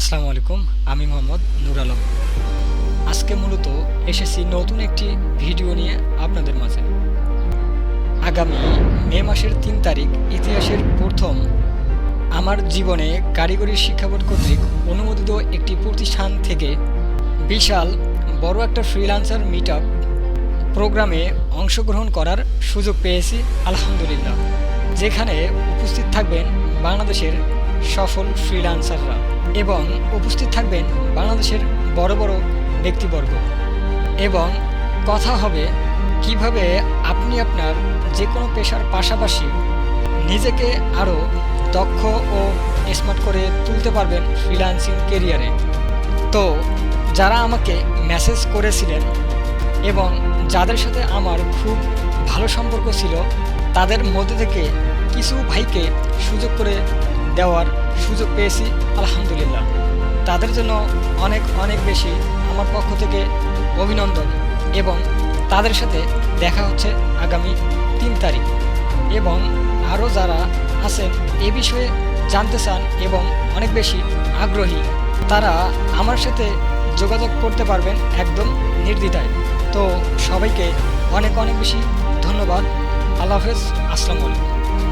আসসালামু আলাইকুম, আমি মোহাম্মদ নুর আলম। আজকে মূলত এসেছি নতুন একটি ভিডিও নিয়ে আপনাদের মাঝে। আগামী মে মাসের তিন তারিখ ইতিহাসের প্রথম আমার জীবনে কারিগরি শিক্ষা বোর্ড কর্তৃক অনুমোদিত একটি প্রতিষ্ঠান থেকে বিশাল বড় একটা ফ্রিল্যান্সার মিট আপ প্রোগ্রামে অংশগ্রহণ করার সুযোগ পেয়েছি, আলহামদুলিল্লাহ। যেখানে উপস্থিত থাকবেন বাংলাদেশের সফল ফ্রিল্যান্সাররা এবং উপস্থিত থাকবেন বাংলাদেশের বড় বড় ব্যক্তিবর্গ। এবং কথা হবে, কীভাবে আপনি আপনার যে কোনো পেশার পাশাপাশি নিজেকে আরও দক্ষ ও স্মার্ট করে তুলতে পারবেন ফ্রিল্যান্সিং কেরিয়ারে তো যারা আমাকে মেসেজ করেছিলেন এবং যাদের সাথে আমার খুব ভালো সম্পর্ক ছিল, তাদের মধ্যে থেকে কিছু ভাইকে সুযোগ করে দেওয়ার সুযোগ পেয়েছি, আলহামদুলিল্লাহ। তাদের জন্য অনেক অনেক বেশি আমার পক্ষ থেকে অভিনন্দন এবং তাদের সাথে দেখা হচ্ছে আগামী তিন তারিখ। এবং আরও যারা আছেন এ বিষয়ে জানতে চান এবং অনেক বেশি আগ্রহী, তারা আমার সাথে যোগাযোগ করতে পারবেন একদম নির্দ্বিধায়। তো সবাইকে অনেক অনেক বেশি ধন্যবাদ। আল্লাহ হাফেজ, আসসালামু আলাইকুম।